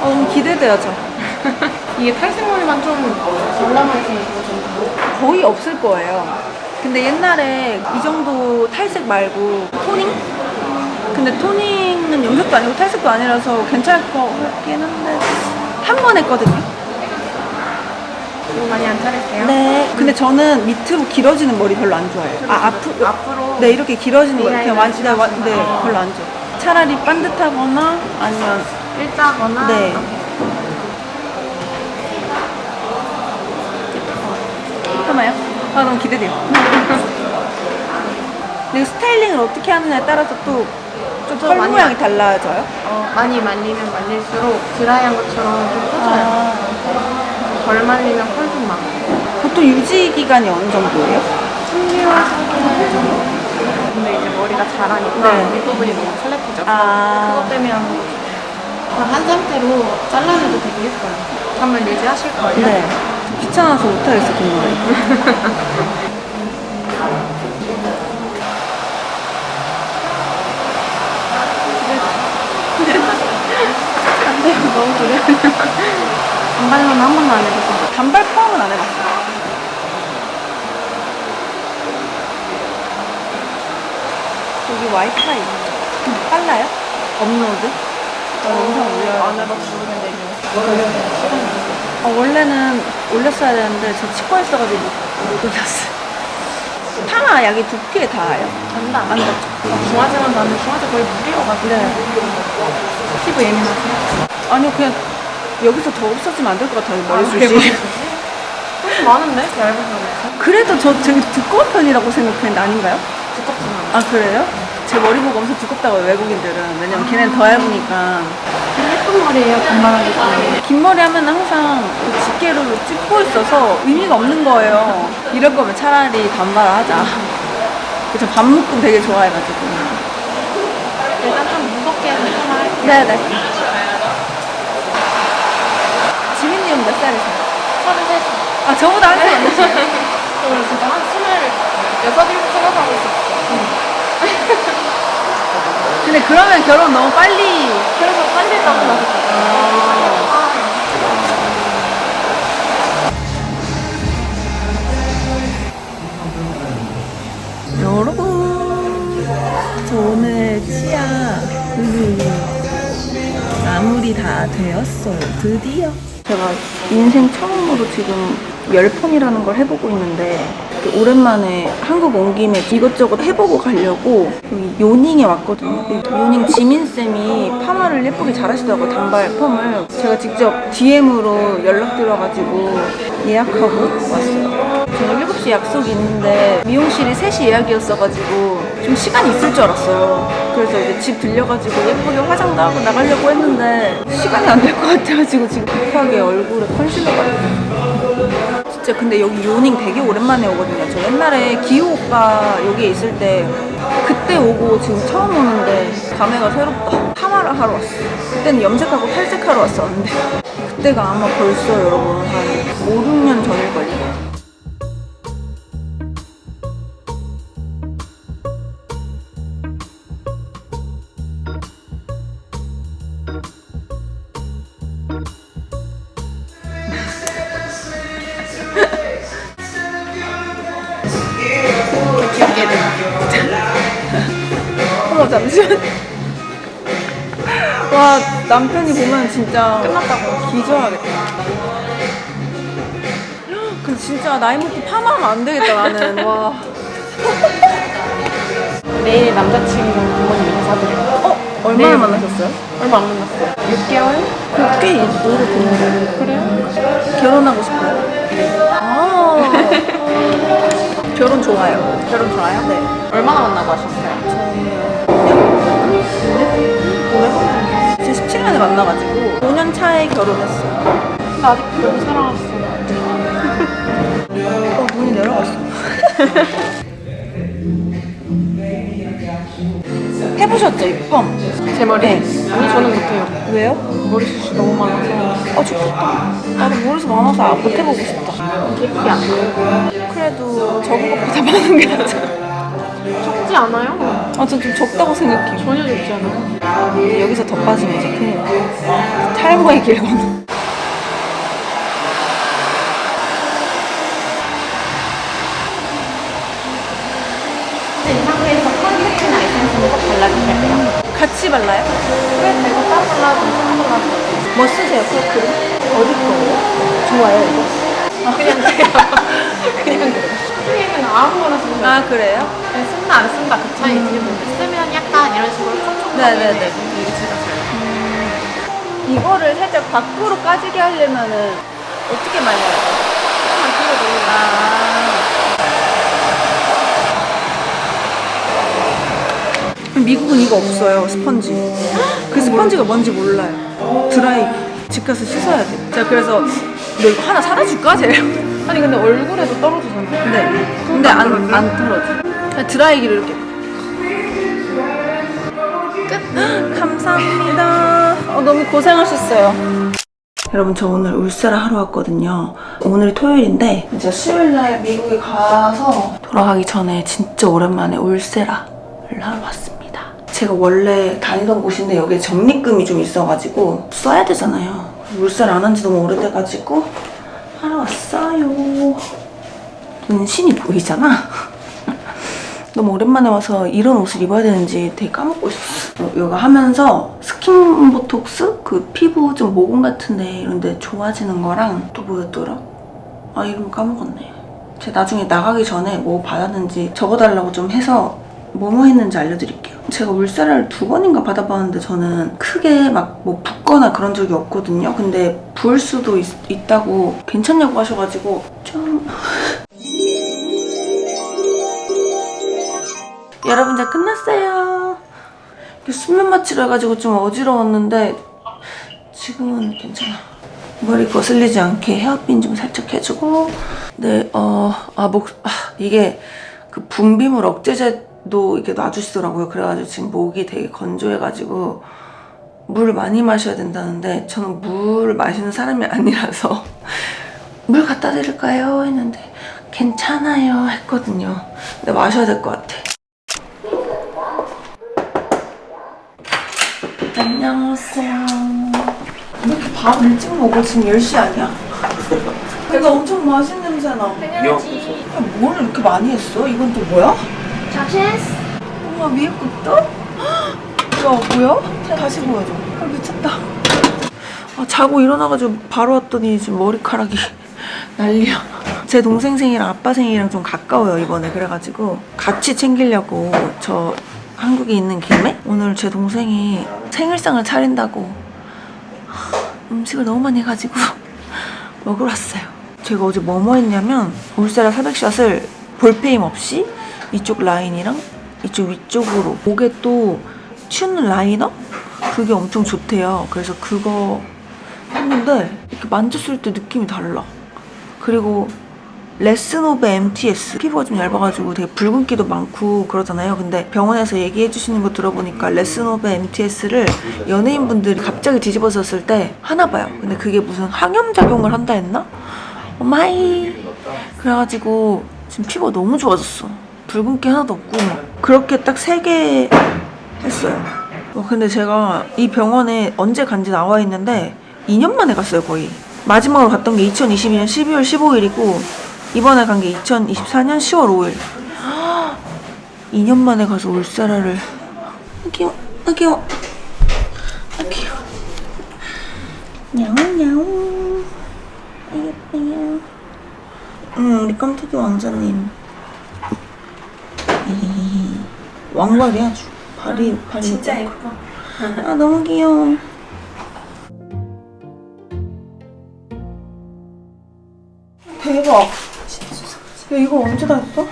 어, 너무 기대돼야죠. 이게 탈색머리만 좀덜 남아있으면 좀 거의 없을 거예요. 근데 옛날에 이 정도 탈색 말고 토닝? 근데 토닝은 염색도 아니고 탈색도 아니라서 괜찮을 것 같긴 한데 한 번 했거든요. 많이 안 자를게요. 네. 근데 저는 밑으로 길어지는 머리 별로 안 좋아해요. 아, 앞으로? 앞으로 네, 이렇게 길어지는 머리 그냥 완, 네, 완- 네, 하시거나. 별로 안 좋아요. 차라리 반듯하거나 아니면 일자거나 네. 잠깐만요. 아, 너무 기대돼요. 근데 스타일링을 어떻게 하느냐에 따라서 또좀좀털 많이 모양이 달라져요? 어, 많이 말리면 말릴수록 드라이한 것처럼 좀 커져요. 아, 덜 말리면 컬좀 많고. 보통 유지 기간이 어느 정도예요? 3개월, 4개월 정도. 근데 이제 머리가 자라니까 네. 윗부분이 너무 플랫해져서 아. 그것 때문에 하는 거죠. 그럼 한 상태로 잘라내도 되게 예뻐요. 한번 유지하실 거예요? 네. 귀찮아서 못하겠어. 안 돼요. 너무 그래. 단발로는 한 번도 안 해봤어요. 단발 포함은 안 해봤어요. 여기 와이파이 빨라요? 업로드? 어, 영상 올려요. 안 해봐서 모르겠는데 이제 어, 원래는 올렸어야 되는데 저 치과 있어가지고 못 올렸어요. 파마 약이 두피에 닿아요? 안다. 안 닿죠? 중화제만 나는 중화제 거의 무리여가지고 네. 피부 예민하세요? 아니요, 그냥 여기서 더 없어지면 안 될 것 같아요, 아, 머리숱이. 좀 많은데? 얇은 거는 그래도 저 되게 두꺼운 편이라고 생각했는데 아닌가요? 두껍진 않아. 아, 그래요? 제 머리 보고 엄청 두껍다고 해요, 외국인들은. 왜냐면 걔네는 더 얇으니까. 예쁜 머리예요, 단발하기 때문에. 긴 머리 하면 항상 그 집게로 찝고 있어서 의미가 없는 거예요. 이럴 거면 차라리 단발을 하자. 저 반묶음 되게 좋아해가지고. 일단 좀 무겁게 해서 할게요. 네네. 몇 살이세요? 33살. 아, 저보다 한살 많으세요? 저는 진짜 한 스물 여섯 일곱 생각하고 있었어. 근데 그러면 결혼 너무 빨리. 그래서 빨리 따고 나서 여러분, 저 오늘 치아 음, 마무리 다 되었어요. 드디어. 제가 인생 처음으로 지금 열폰이라는 걸 해보고 있는데 그 오랜만에 한국 온 김에 이것저것 해보고 가려고 요닝에 왔거든요. 그 요닝 지민쌤이 파마를 예쁘게 잘하시더라고요. 단발 펌을. 제가 직접 DM으로 연락드려가지고 예약하고 왔어요. 제가 7시 약속이 있는데 미용실이 3시 예약이었어가지고 좀 시간이 있을 줄 알았어요. 그래서 이제 집 들려가지고 예쁘게 화장도 하고 나가려고 했는데 시간이 안 될 것 같아가지고 지금 급하게 얼굴에 컨실러가 진짜 근데 여기 요닝 되게 오랜만에 오거든요. 저 옛날에 기호 오빠 여기에 있을 때 그때 오고 지금 처음 오는데 감회가 새롭다. 파마를 하러 왔어. 그때는 염색하고 탈색하러 왔었는데 그때가 아마 벌써 여러분 한 5, 6년 전일걸요. 남편이 보면 진짜 끝났다고 기절하겠다. 근데 진짜 나이 먹고 파마하면 안 되겠다 나는. 와. 내일 남자친구 부모님 인사드려요. 어 얼마나 네. 만나셨어요? 얼마 안 만났어요. 6개월? 그꽤 오래됐네. 그래요? 결혼하고 싶어요. 아. 결혼 좋아요. 결혼 좋아요? 네. 얼마나 만나고 하셨어요? 제 17년에 만나가지고 5년 차에 결혼했어요. 근데 아직도 너무 사랑하시잖아요. 어 눈이 내려갔어. 해보셨죠 이 펌? 제 머리? 네. 아니, 저는 못해요. 왜요? 머리숱이 너무 많아서. 아 좋겠다. 나도 머리숱 많아서 아, 못 해보고 싶다. 기억이 안 나요. 그래도 적은 것보다 많은 게 낫잖아. 적지 않아요? 아, 전 좀 적다고 생각해요. 전혀 적지 않아요. 여기서 더 빠지면 이제 큰일 나. 탈모의 길 건너. 이 상태에서 컨택트나 에센스는 꼭 발라주셔야 돼요. 같이 발라요? 그래, 이거 따로 발라도 따로 발라도 뭐 쓰세요, 크로크를? 어디 거예요? 좋아요, 이거? 그냥 돼요. 그냥 돼요. 크림은 아무거나 쓰면 돼요. 아, 그래요? 그냥 쓴다 안 쓴다 그 차이지. 쓰면 약간 이런 식으로 촉촉하게 네네네. 유지가 이거를 살짝 밖으로 까지게 하려면은 어떻게 말려야 돼요? 아. 미국은 이거 없어요, 스펀지. 그 스펀지가 뭔지 몰라요. 드라이. 집 가서 씻어야 돼. 제가 그래서 너 이거 하나 사다 줄까? 쟤. 아니 근데 얼굴에도 떨어지잖아. 네. 근데 안, 안 털어져. 그냥 드라이기를 이렇게. 끝. 감사합니다. 어, 너무 고생하셨어요. 여러분, 저 오늘 울세라 하러 왔거든요. 오늘이 토요일인데, 이제 수요일날 미국에 가서 돌아가기 전에 진짜 오랜만에 울세라를 하러 왔습니다. 제가 원래 다니던 곳인데 여기에 적립금이 좀 있어가지고 써야 되잖아요. 울세라 안 한 지 너무 오래돼가지고 하러 왔어요. 눈 신이 보이잖아. 너무 오랜만에 와서 이런 옷을 입어야 되는지 되게 까먹고 있었어. 어, 이거 하면서 스킨 보톡스? 그 피부 좀 모공 같은데 이런데 좋아지는 거랑 또 뭐였더라? 아 이름 까먹었네. 제가 나중에 나가기 전에 뭐 받았는지 적어달라고 좀 해서 뭐뭐 했는지 알려드릴게요. 제가 울세라를 두 번인가 받아봤는데 저는 크게 막 뭐 붓거나 그런 적이 없거든요. 근데 부을 수도 있, 있다고 괜찮냐고 하셔가지고 좀 여러분 다 끝났어요. 수면 마취를 해가지고 좀 어지러웠는데 지금은 괜찮아. 머리 거슬리지 않게 헤어핀 좀 살짝 해주고 네, 어, 아, 목, 아, 이게 그 분비물 억제제 도 이렇게 놔주시더라고요. 그래가지고 지금 목이 되게 건조해가지고 물을 많이 마셔야 된다는데 저는 물을 마시는 사람이 아니라서 물 갖다 드릴까요? 했는데 괜찮아요 했거든요. 근데 마셔야 될 것 같아. 안녕하세요. 왜 이렇게 밥 일찍 먹어? 지금 10시 아니야? 내가 엄청 맛있는 냄새 나. 당연하지. 야, 뭘 이렇게 많이 했어? 이건 또 뭐야? 잡채스. 엄마 미역국도? 야 뭐야? 자, 다시 보여줘. 아 미쳤다. 아, 자고 일어나가지고 바로 왔더니 지금 머리카락이 난리야. 제 동생 생이랑 아빠 생이랑 좀 가까워요 이번에 그래가지고 같이 챙기려고 저 한국에 있는 김에 오늘 제 동생이 생일상을 차린다고 음식을 너무 많이 해가지고 먹으러 왔어요. 제가 어제 뭐뭐 했냐면 울세라 400샷을 볼페임 없이 이쪽 라인이랑 이쪽 위쪽으로 목에 또 튜는 라이너? 그게 엄청 좋대요. 그래서 그거 했는데 이렇게 만졌을 때 느낌이 달라. 그리고 레슨 오브 MTS 피부가 좀 얇아가지고 되게 붉은기도 많고 그러잖아요. 근데 병원에서 얘기해 주시는 거 들어보니까 레슨 오브 MTS를 연예인분들이 갑자기 뒤집어졌을 때 하나 봐요. 근데 그게 무슨 항염작용을 한다 했나? 오마이 그래가지고 지금 피부가 너무 좋아졌어. 붉은기 하나도 없고 그렇게 딱 세 개 했어요. 어, 근데 제가 이 병원에 언제 간지 나와 있는데 2년 만에 갔어요 거의. 마지막으로 갔던 게 2022년 12월 15일이고 이번에 간 게 2024년 10월 5일. 2년 만에 가서 울사라를 아 귀여워 아 귀여워 아 귀여워 냐옹냐옹 아 예뻐요 응 우리 깜짝이 왕자님 이 왕발이야 아주 발이 발이 진짜 예뻐 아 너무 귀여워 대박 야 이거 언제 다 했어?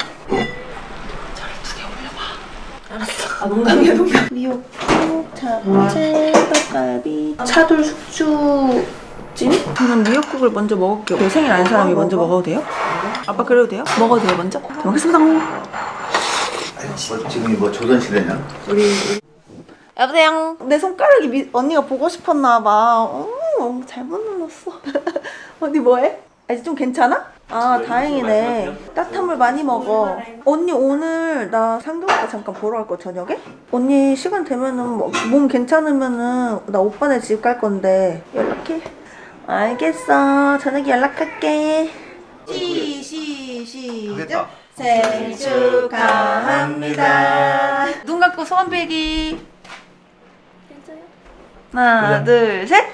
아 농담이야 농담 미역국, 잡채, 떡갈비 차돌 숙주 찜? 저는 미역국을 먼저 먹을게요 내 생일 아닌 사람이 먼저 먹어도 돼요? 아빠 그래도 돼요? 먹어도 돼요 먼저? 잘 먹겠습니다 뭐 지금 뭐 조선시대냐? 여보세요? 내 손가락이 미, 언니가 보고 싶었나 봐. 어, 잘못 눌렀어. 언니 뭐해? 아직 좀 괜찮아? 아 다행이네. 따뜻한 물 많이 먹어. 언니 오늘 나 상경오빠 잠깐 보러 갈 거 저녁에? 언니 시간 되면은 뭐, 몸 괜찮으면은 나 오빠네 집 갈 건데 연락해. 알겠어. 저녁에 연락할게. 시, 시, 시작 생일 축하합니다 눈 감고 소원 빌기 하나 둘셋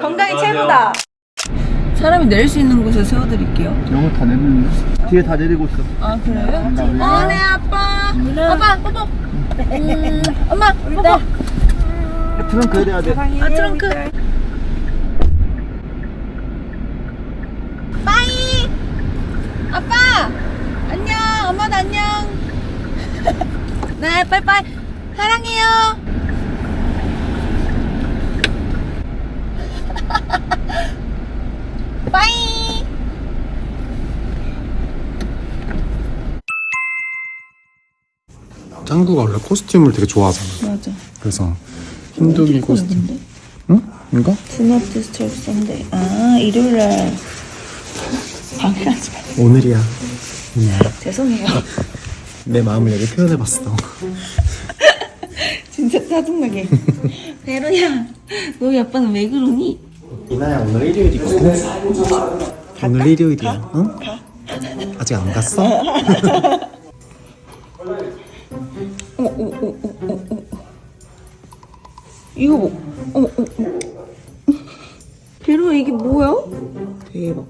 건강이 최고다. 사람이 내릴 수 있는 곳에 세워드릴게요. 영어 다 내리는 뒤에 다 내리고 있어. 아 그래요? 어, 네 아빠. 아빠 뽀뽀. 음, 엄마 뽀뽀. 트렁크 해야 돼. 아 트렁크. 빠이. 아빠. 안녕. 엄마도 안녕. 네 빠이빠이. 사랑해요. 빠이. 짱구가 원래 코스튬을 되게 좋아하잖아. 맞아. 그래서 흰둥이 코스튬. 응? 이거? 드너트 스토어 썬데이. 아 일요일날 방해하지 마. 오늘이야. 죄송해요. 내 마음을 여기 표현해봤어. 진짜 짜증나게. 베로야, 너희 아빠는 왜 그러니? 이나야 오늘 일요일이거든. 오늘 일요일이야. 응? 아직 안 갔어? 어머, 어머, 어머, 어머, 어머. 이거 뭐? 어머, 어머, 어머. 베로야 이게 뭐야? 대박.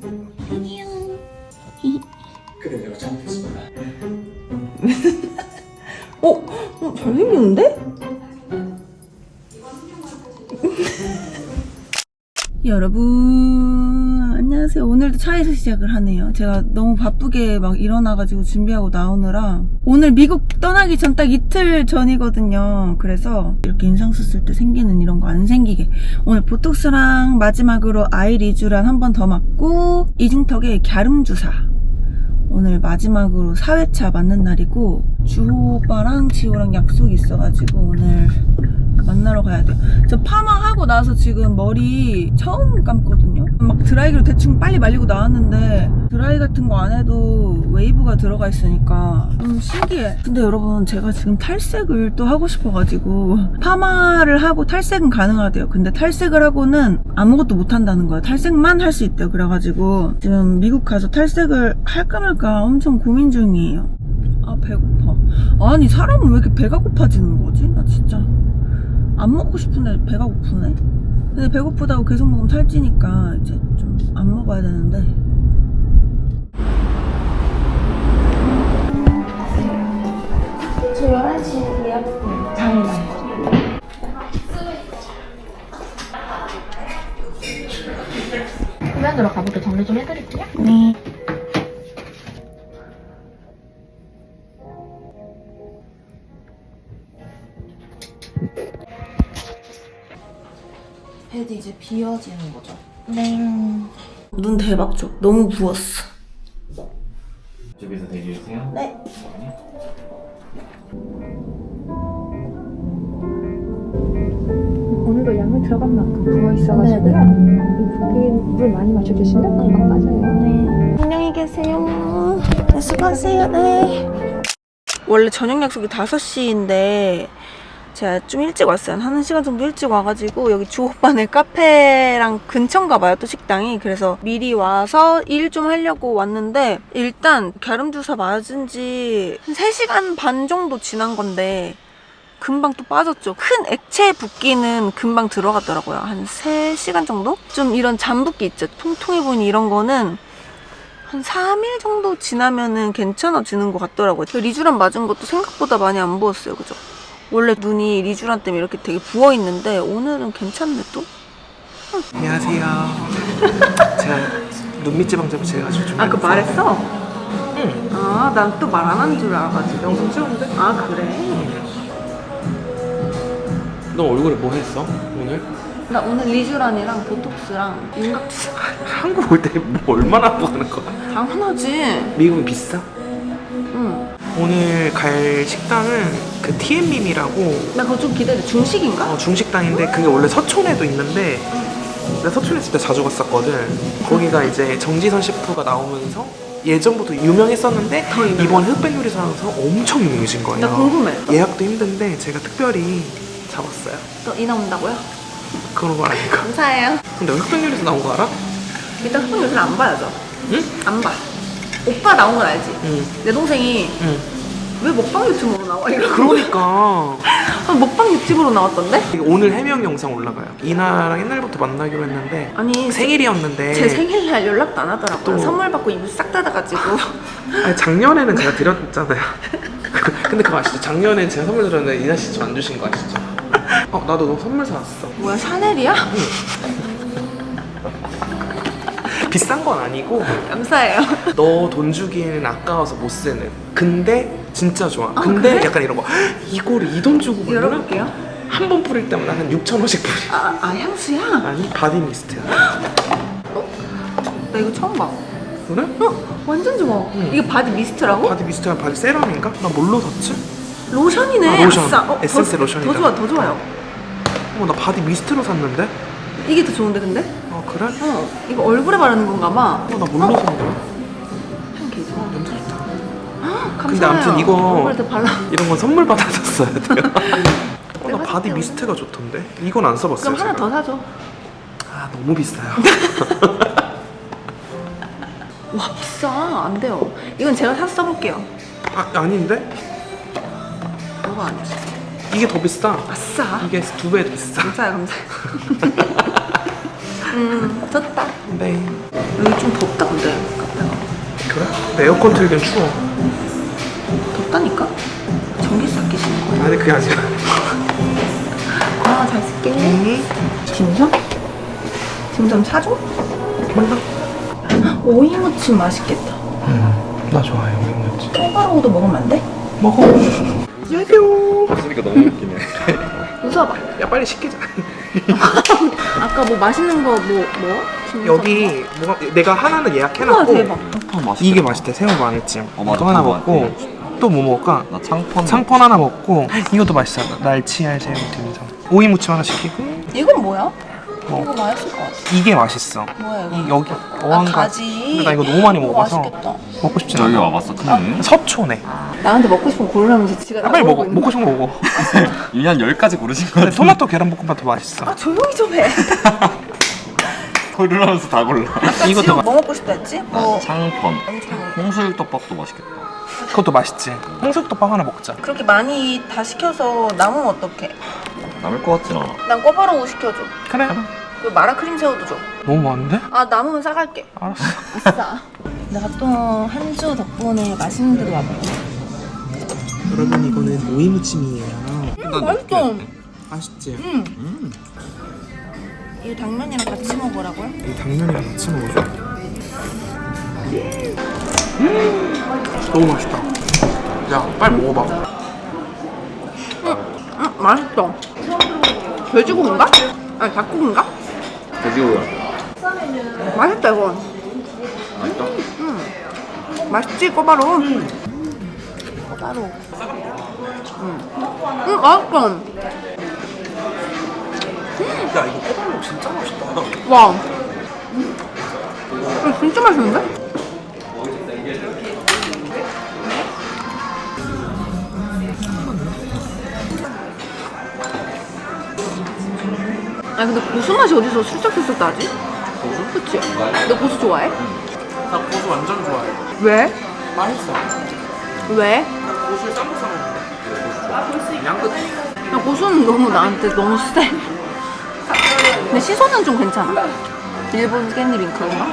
시작을 하네요 제가 너무 바쁘게 막 일어나가지고 준비하고 나오느라 오늘 미국 떠나기 전 딱 이틀 전이거든요 그래서 이렇게 인상 썼을 때 생기는 이런 거 안 생기게 오늘 보톡스랑 마지막으로 아이리쥬란 한 번 더 맞고 이중턱에 갸름 주사 오늘 마지막으로 4회차 맞는 날이고 주호 오빠랑 지호랑 약속이 있어가지고 오늘 만나러 가야 돼요. 저 파마하고 나서 지금 머리 처음 감거든요. 막 드라이기로 대충 빨리 말리고 나왔는데 드라이 같은 거 안 해도 웨이브가 들어가 있으니까 좀 신기해. 근데 여러분 제가 지금 탈색을 또 하고 싶어가지고 파마를 하고 탈색은 가능하대요. 근데 탈색을 하고는 아무것도 못 한다는 거예요. 탈색만 할 수 있대요. 그래가지고 지금 미국 가서 탈색을 할까 말까 엄청 고민 중이에요. 아 배고파. 아니 사람은 왜 이렇게 배가 고파지는 거지? 나 진짜. 안 먹고 싶은데 배가 고프네. 근데 배고프다고 계속 먹으면 살찌니까 이제 좀 안 먹어야 되는데. 저 11시 예약 당일날. 후면으로 가볼게 정리 좀 해드릴게요. 네. 비워지는 거죠? 네. 눈 대박 쪽. 너무 부었어. 이쪽에서 대기해주세요. 네. 오늘도 양을 들어간 만큼 부어 있어가지고요. 이 부피는 물 많이 마셔주시면 금방 빠져요. 네. 안녕히 계세요. 네, 수고하세요. 네. 원래 저녁 약속이 5시인데 제가 좀 일찍 왔어요. 한 1시간 정도 일찍 와가지고 여기 주오빠네 카페랑 근처인가 봐요. 또 식당이. 그래서 미리 와서 일 좀 하려고 왔는데 일단 갸름주사 맞은 지 한 3시간 반 정도 지난 건데 금방 또 빠졌죠. 큰 액체 붓기는 금방 들어갔더라고요. 한 3시간 정도? 좀 이런 잔붓기 있죠. 통통해 보이는 이런 거는 한 3일 정도 지나면은 괜찮아지는 것 같더라고요. 그 리쥬란 맞은 것도 생각보다 많이 안 부었어요. 그죠? 원래 눈이 리쥬란 때문에 이렇게 되게 부어 있는데 오늘은 괜찮네 또? 안녕하세요. 제가 눈밑 지 방잡이 제가 아주 좀. 아, 그 말했어? 응. 아, 난 또 말 안 한 줄 알아가지고. 영상 찍었는데? 아, 그래? 너 얼굴에 뭐 했어 오늘? 나 오늘 리쥬란이랑 보톡스랑 윤곽주사. 한국 올 때 뭐 얼마나 하고 가는 거야? 당연하지. 미국은 비싸? 응. 오늘 갈 식당은 그 TM빔이라고 나 그거 좀 기대돼. 중식인가? 어, 중식당인데 그게 원래 서촌에도 있는데 내가 서촌에 때 자주 갔었거든. 거기가 이제 정지선 셰프가 나오면서 예전부터 유명했었는데 이번 흑백 요리사에서 엄청 유명해진 거예요. 나 궁금해. 예약도 힘든데 제가 특별히 잡았어요. 또이 나온다고요? 그런 거 아니까. 감사해요. 근데 흑백 요리사 나온 거 알아? 일단 흑백 요리를 안 봐야죠. 응? 안 봐. 오빠 나온 건 알지? 응. 내 동생이 응. 왜 먹방 유튜브로 나와? 이러고 그러니까 아, 먹방 유튜브로 나왔던데? 이게 오늘 해명 영상 올라가요. 이나랑 옛날부터 만나기로 했는데 아니 생일이었는데 제 생일날 연락도 안 하더라고요. 또- 선물 받고 입을 싹 닫아가지고 아니, 작년에는 제가 드렸잖아요. 근데 그거 아시죠? 작년에 제가 선물 드렸는데 이나 씨 저 안 주신 거 아시죠? 어 나도 너 선물 사왔어. 뭐야 샤넬이야? 비싼 건 아니고 감사해요. 너 돈 주기에는 아까워서 못 쓰는. 근데 진짜 좋아. 근데 그래? 약간 이런 거 이거를 이 돈 주고 열어볼게요. 한 번 뿌릴 때마다 한 6천 원씩 뿌리. 아, 아 향수야? 아니 바디 미스트야. 나 이거 처음 봐. 그래? 어? 완전 좋아. 이게 바디 미스트라고? 바디 미스트가 바디 세럼인가? 나 뭘로 샀지? 로션이네. 아, 로션. 아싸. 어, 에센스 더, 로션이다. 더 좋아, 더 좋아요. 어나 바디 미스트로 샀는데? 이게 더 좋은데 근데? 아 그래? 어. 이거 얼굴에 바르는 건가 봐. 어나 뭘로 산 거야? 향개 좋아. 냄새 좋다. 감사해요. 근데 아무튼 이거 얼굴에 더 발라. 이런 건 선물 받았었어야 돼요. 어, 나 바디 미스트가 좋던데? 이건 안 써봤어요. 그럼 하나 제가. 더 사줘. 아 너무 비싸요. 와 비싸. 안 돼요. 이건 제가 사서 써볼게요. 아 아닌데? 뭐가 아니지? 이게 더 비싸. 아싸. 이게 두배 비싸. 감사해요, 감사해요. 음, 좋다. 네. 여기 좀 덥다, 근데. 카페가. 그래? 근데 에어컨 틀긴 추워. 덥다니까? 전기세 아끼시는 거예요? 아니 그게 아니라. 아, 잘 쓸게. 음. dimsum? dimsum 사줘? 몰라. 오이무침 맛있겠다. 나 좋아해 오잉였지. 콩가루도 먹으면 안 돼? 먹어. 안녕하세요. 웃으니까 너무 웃기네. 웃어봐. 야 빨리 시키자. 아까 뭐 맛있는 거 뭐, 뭐? 여기 뭐가 내가 하나는 우와, 예약해놨고 대박. 이게 맛있대 새우 마늘찜. 어, 맞아. 그거 하나 그거 먹고 또 뭐 먹을까? 나 창펀. 상펀 하나 먹고 이것도 맛있어. 날치알 새우 찜장. 오이 무침 하나 시키고 이건 뭐야? 뭐? 이거 맛있을 것 같아. 이게 맛있어. 뭐야, 이거? 이 여기 어항가. 가지. 근데 나 이거 너무 많이 먹어서 맛있겠다. 먹고 싶지 여기 않아. 와봤어, 큰일. 서초네. 나한테 먹고 싶은 거 고르라면서 지가 아, 빨리 먹어. 먹고 싶은 거 먹어. 이한 10가지 고르신 거 근데. 토마토 계란볶음밥 더 맛있어. 아 조용히 좀 해. 고르면서 다 골라. 이것도 지금 맛. 뭐 먹고 싶다 했지? 뭐 창펀. 홍수육 떡밥도 맛있겠다. 그것도 맛있지. 홍수육덮밥 하나 먹자. 그렇게 많이 다 시켜서 남으면 어떡해? 남을 것 같진 않아. 난 꼬바로우 시켜줘. 그래. 그 마라 크림 새우도 줘. 너무 많은데? 아 남으면 사갈게. 알았어. 아싸. 내가 또 한 주 덕분에 맛있는 데도 와보고. 여러분 이거는 오이 무침이에요. 맛있어. 맛있지? 이 당면이랑 같이 먹으라고요? 이 당면이랑 같이 먹어줘. 너무 맛있다. 야, 빨리 먹어봐. 응 맛있어. 돼지고기인가? 아니 닭고기인가? 돼지고기. 맛있다 이건. 맛있다. 응. 맛있지 꼬바로우? 꼬바로우. 응. 응 맛있어. 야, 이거 꼬바로우 진짜 맛있다. 와. 이거 진짜 맛있는데? 아니 근데 고수 맛이 어디서 슬쩍 슬쩍 나지? 고수? 그치? 너 고수 좋아해? 나 고수 완전 좋아해. 왜? 맛있어. 왜? 고수에 쌈도 싸 먹는데. 양끝. 야, 고수는 너무 나한테 너무 세. 근데 시소는 좀 괜찮아. 일본 깻잎인 그런가?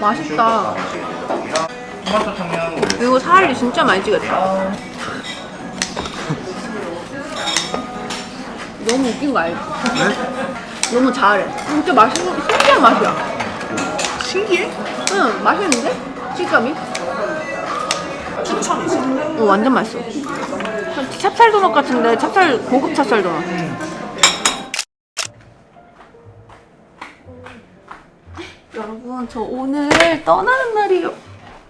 맛있다. 토마토 청양. 이거 살이 진짜 많이 찌겠다. 너무 웃긴 거 알지? 네? 너무 잘해. 진짜 맛있는, 신기한 맛이야. 신기해? 응, 맛있는데? 식감이? 추천이지. 어, 완전 맛있어. 찹쌀 도넛 같은데 찹쌀 고급 찹쌀 도넛. 여러분 저 오늘 떠나는 날이에요.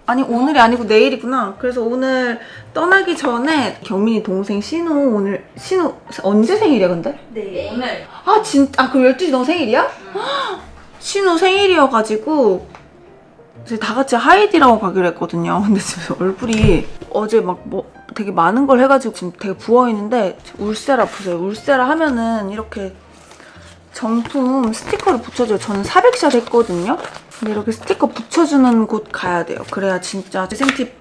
아니 오늘이 아니고 내일이구나. 그래서 오늘 떠나기 전에 경민이 동생 신우 오늘 신우 언제 생일이야 근데? 네, 오늘 아 진짜 아 그럼 12시 너 생일이야? 신우 생일이어가지고 이제 다 같이 하이디라고 가기로 했거든요. 근데 지금 얼굴이 어제 막 뭐 되게 많은 걸 해가지고 지금 되게 부어 있는데 울세라 보세요. 울세라 하면은 이렇게 정품 스티커를 붙여줘요. 저는 400샷 했거든요. 근데 이렇게 스티커 붙여주는 곳 가야 돼요. 그래야 진짜 재생팁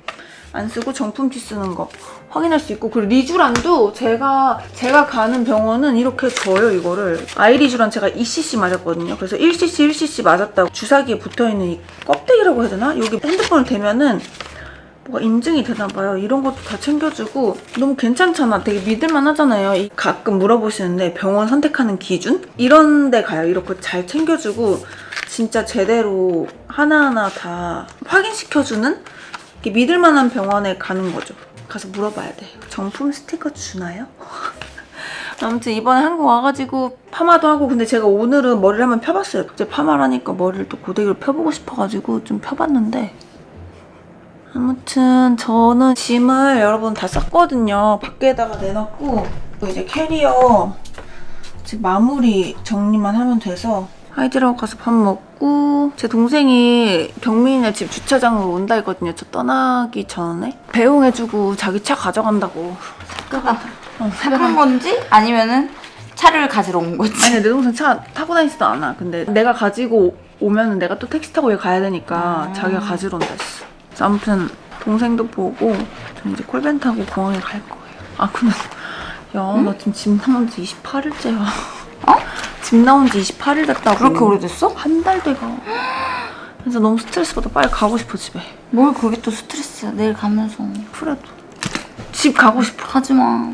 안 쓰고 정품티 쓰는 거 확인할 수 있고 그리고 리쥬란도 제가 제가 가는 병원은 이렇게 줘요 이거를 아이리쥬란 제가 2cc 맞았거든요 그래서 1cc 1cc 맞았다고 주사기에 붙어있는 이 껍데기라고 해야 되나? 여기 핸드폰을 대면은 뭐가 인증이 되나 봐요 이런 것도 다 챙겨주고 너무 괜찮잖아 되게 믿을만 하잖아요 이- 가끔 물어보시는데 병원 선택하는 기준? 이런 데 가요 이렇게 잘 챙겨주고 진짜 제대로 하나하나 다 확인시켜주는 이렇게 믿을 만한 병원에 가는 거죠. 가서 물어봐야 돼. 정품 스티커 주나요? 아무튼 이번에 한국 와가지고 파마도 하고 근데 제가 오늘은 머리를 한번 펴봤어요. 이제 파마를 하니까 머리를 또 고데기로 펴보고 싶어가지고 좀 펴봤는데 아무튼 저는 짐을 여러분 다 쌌거든요. 밖에다가 내놨고 또 이제 캐리어 지금 마무리 정리만 하면 돼서 하이디라고 가서 밥 먹고 제 동생이 경민이네 집 주차장으로 온다 했거든요. 저 떠나기 전에 배웅해주고 자기 차 가져간다고. 그가 어, 한 건지 아니면은 차를 가지러 온 건지. 아니 내 동생 차 타고 다니지도 않아. 근데 내가 가지고 오면은 내가 또 택시 타고 얘 가야 되니까 자기가 가지러 온다 했어. 그래서 아무튼 동생도 보고 전 이제 콜밴 타고 공항에 갈 거예요. 아 근데 야 나 지금 집 나온 지 28일째야. 어? 집 나온 지 28일 됐다고. 그렇게 오래됐어? 한 달 돼가. 그래서 너무 스트레스 받아 빨리 가고 싶어 집에. 뭘 그게 또 스트레스야. 내일 가면서 그래도 집 가고 싶어. 하지 마.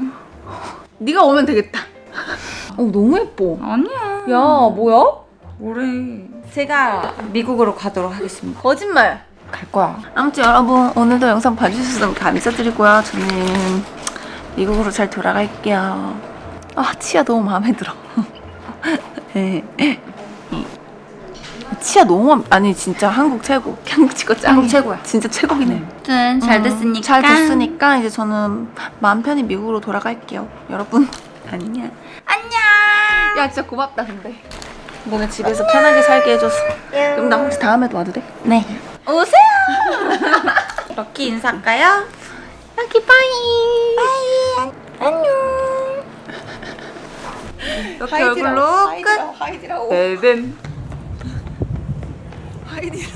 네가 오면 되겠다. 어 너무 예뻐. 아니야. 야 뭐야? 뭐래. 제가 미국으로 가도록 하겠습니다. 거짓말. 갈 거야. 아무튼 여러분 오늘도 영상 봐주셔서 너무 감사드리고요. 저는 미국으로 잘 돌아갈게요. 아 치아 너무 마음에 들어. 네. 치아 너무 맘- 아니 진짜 한국 최고. 한국 치고 짱. 한국 최고야. 진짜 최고긴 해. 아무튼 잘 음, 됐으니까. 잘 됐으니까 이제 저는 마음 편히 미국으로 돌아갈게요. 여러분 안녕. 안녕. 야 진짜 고맙다 근데. 너네 집에서 편하게 살게 해줘서. 그럼 나 혹시 다음에도 와도 돼? 네. 오세요. 럭키 인사할까요? 럭키 빠이. 안녕. 이렇게 얼굴로 끝. 하이디라고. 뱀. 하이디.